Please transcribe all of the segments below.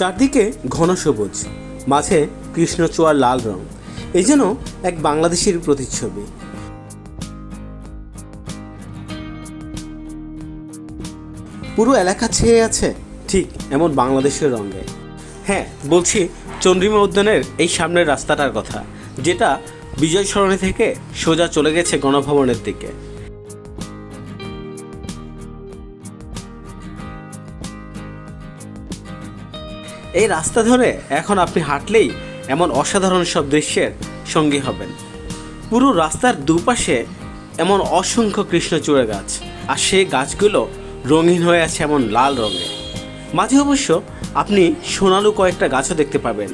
চারদিকে ঘন সবুজ, মাঝে কৃষ্ণচূড়ার লাল রং। এই যেন এক বাংলাদেশের প্রতিচ্ছবি। পুরো এলাকা ছেয়ে আছে ঠিক এমন বাংলাদেশের রঙে। হ্যাঁ বলছি চন্দ্রিমা উদ্যানের এই সামনের রাস্তাটার কথা, যেটা বিজয় সরণি থেকে সোজা চলে গেছে গণভবনের দিকে। এই রাস্তা ধরে এখন আপনি হাঁটলেই এমন অসাধারণ সব দৃশ্যের সঙ্গী হবেন। পুরো রাস্তার দুপাশে এমন অসংখ্য কৃষ্ণচূড়া গাছ, আর সেই গাছগুলো রঙিন হয়ে আছে এমন লাল রঙে। মাঝে অবশ্য আপনি সোনালু কয়েকটা গাছও দেখতে পাবেন।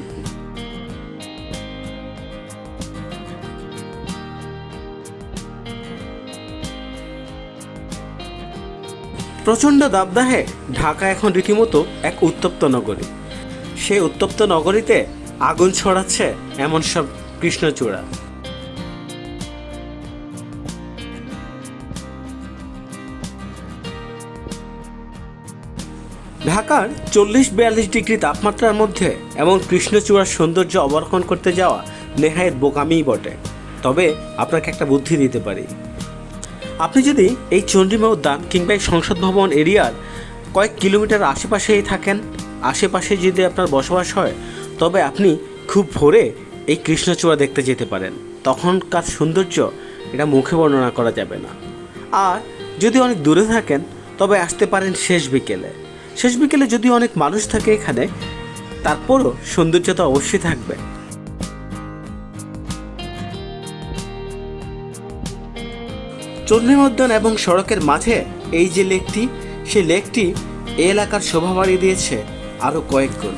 প্রচণ্ড দাবদাহে ঢাকা এখন রীতিমতো এক উত্তপ্ত নগরী। সেই উত্তপ্ত নগরীতে আগুন ছড়াচ্ছে এমন সব কৃষ্ণচূড়া। ঢাকার চল্লিশ বিয়াল্লিশ ডিগ্রি তাপমাত্রার মধ্যে এমন কৃষ্ণচূড়ার সৌন্দর্য অবলোকন করতে যাওয়া নেহায়েত বোকামিই বটে। তবে আপনাকে একটা বুদ্ধি দিতে পারি। আপনি যদি এই চন্দ্রিমা উদ্যান কিংবা এই সংসদ ভবন এরিয়ার কয়েক কিলোমিটার আশেপাশেই থাকেন আশেপাশে যদি আপনার বসবাস হয়, তবে আপনি খুব ভোরে এই কৃষ্ণচূড়া দেখতে যেতে পারেন। তখনকার সৌন্দর্য এটা মুখে বর্ণনা করা যাবে না। আর যদি অনেক দূরে থাকেন, তবে আসতে পারেন শেষ বিকেলে। শেষ বিকেলে যদি অনেক মানুষ থাকে এখানে, তারপরও সৌন্দর্য তো অবশ্যই থাকবে। চন্দ্রিমা উদ্যান এবং সড়কের মাঝে এই যে লেকটি, সেই লেকটি এলাকার শোভা বাড়িয়ে দিয়েছে। আরও কয়েক গুণ।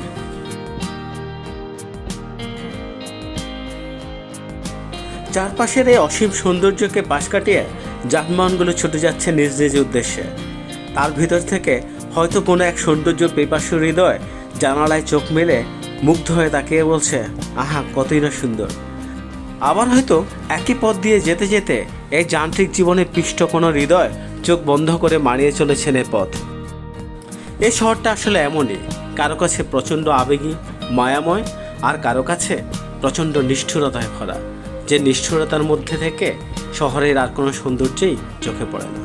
চারপাশের এই অসীম সৌন্দর্যকে পাশ কাটিয়ে যানবাহনগুলো ছুটে যাচ্ছে নিজ নিজ উদ্দেশ্যে। তার ভিতর থেকে হয়তো কোনো এক সৌন্দর্য পিপাসু হৃদয় জানালায় চোখ মেলে মুগ্ধ হয়ে তাকিয়ে বলছে, আহা, কতই না সুন্দর। আবার হয়তো একই পথ দিয়ে যেতে যেতে এই যান্ত্রিক জীবনে পিষ্ট কোনো হৃদয় চোখ বন্ধ করে মানিয়ে চলেছেন এ পথ। এই শহরটা আসলে এমনই। কারও কাছে প্রচণ্ড আবেগী, মায়াময়, আর কারও কাছে প্রচণ্ড নিষ্ঠুরতায় ভরা। যে নিষ্ঠুরতার মধ্যে থেকে শহরের আর কোনো সৌন্দর্যেই চোখে পড়ে না।